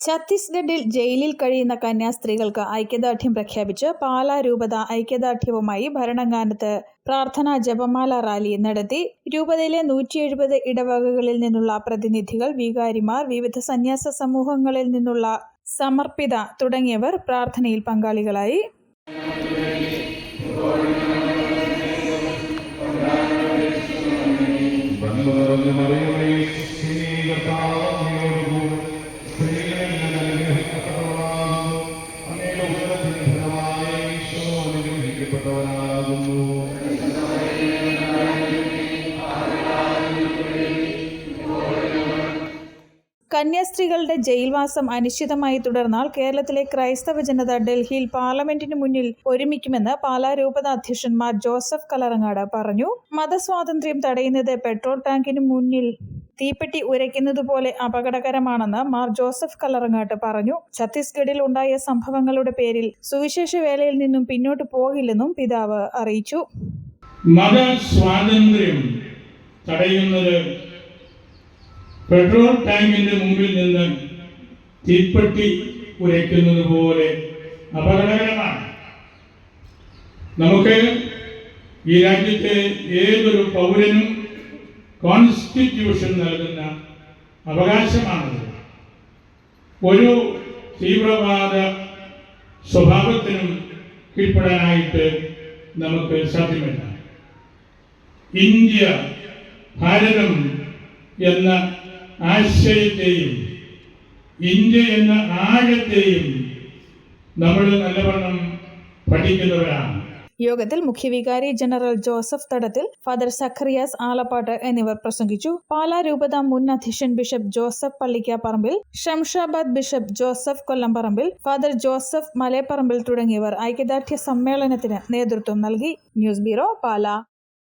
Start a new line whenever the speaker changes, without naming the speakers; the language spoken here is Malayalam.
ഛത്തീസ്ഗഡിൽ ജയിലിൽ കഴിയുന്ന കന്യാസ്ത്രീകൾക്ക് ഐക്യദാർഢ്യം പ്രഖ്യാപിച്ച് പാലാ രൂപത ഐക്യദാർഢ്യവുമായി ഭരണങ്ങാനത്ത് പ്രാർത്ഥനാ ജപമാല റാലി നടത്തി. രൂപതയിലെ നൂറ്റി എഴുപത് ഇടവകകളിൽ നിന്നുള്ള പ്രതിനിധികൾ വികാരിമാർ വിവിധ സന്യാസ സമൂഹങ്ങളിൽ നിന്നുള്ള സമർപ്പിത തുടങ്ങിയവർ പ്രാർത്ഥനയിൽ പങ്കാളികളായി.
മറിയമേ, അനുഗ്രഹിക്കപ്പെട്ടവനാകുന്നു.
കന്യാസ്ത്രീകളുടെ ജയിൽവാസം അനിശ്ചിതമായി തുടർന്നാൽ കേരളത്തിലെ ക്രൈസ്തവ ജനത ഡൽഹിയിൽ പാർലമെന്റിന് മുന്നിൽ ഒരുമിക്കുമെന്ന് പാലാ രൂപത അധ്യക്ഷന്മാർ ജോസഫ് കലറങ്ങാട് പറഞ്ഞു മതസ്വാതന്ത്ര്യം തടയുന്നത് പെട്രോൾ ടാങ്കിന് മുന്നിൽ തീപ്പെട്ടി ഉരയ്ക്കുന്നതുപോലെ അപകടകരമാണെന്ന് മാർ ജോസഫ് കല്ലറങ്ങാട്ട് പറഞ്ഞു. ഛത്തീസ്ഗഡിൽ ഉണ്ടായ സംഭവങ്ങളുടെ പേരിൽ സുവിശേഷ വേലയിൽ നിന്നും പിന്നോട്ട് പോകില്ലെന്നും പിതാവ് അറിയിച്ചു.
മതസ്വാതന്ത്ര്യം തടയുന്നത് പെട്രോൾ ടാങ്കിന്റെ മുമ്പിൽ നിന്ന് തീപ്പെട്ടി ഉരയ്ക്കുന്നത് പോലെ അപകടകരമാണ്. നമുക്ക് ഈ രാജ്യത്തെ ഏതൊരു പൗരനും കോൺസ്റ്റിറ്റ്യൂഷൻ നൽകുന്ന അവകാശമാണത്. ഒരു തീവ്രവാദ സ്വഭാവത്തിനും കീഴ്പ്പെടാനായിട്ട് നമുക്ക് സാധ്യമല്ല. ഇന്ത്യ ഭാരതം എന്ന ആശയത്തെയും ഇന്ത്യ എന്ന ആഴത്തെയും നമ്മൾ നല്ലവണ്ണം പഠിക്കുന്നവരാണ്.
യോഗത്തിൽ മുഖ്യവികാരി general Joseph Thadathil father Zacharias Alappatt എന്നിവർ പ്രസംഗിച്ചു. പാലാ രൂപത മുൻ അധ്യക്ഷൻ bishop Joseph Pallikkaparampil Shamshabad bishop Joseph Kollamparambil father Joseph Maleparambil തുടങ്ങിയവർ ഐക്യദാർഢ്യ സമ്മേളനത്തിന് നേതൃത്വം നൽകി. News bureau Pala.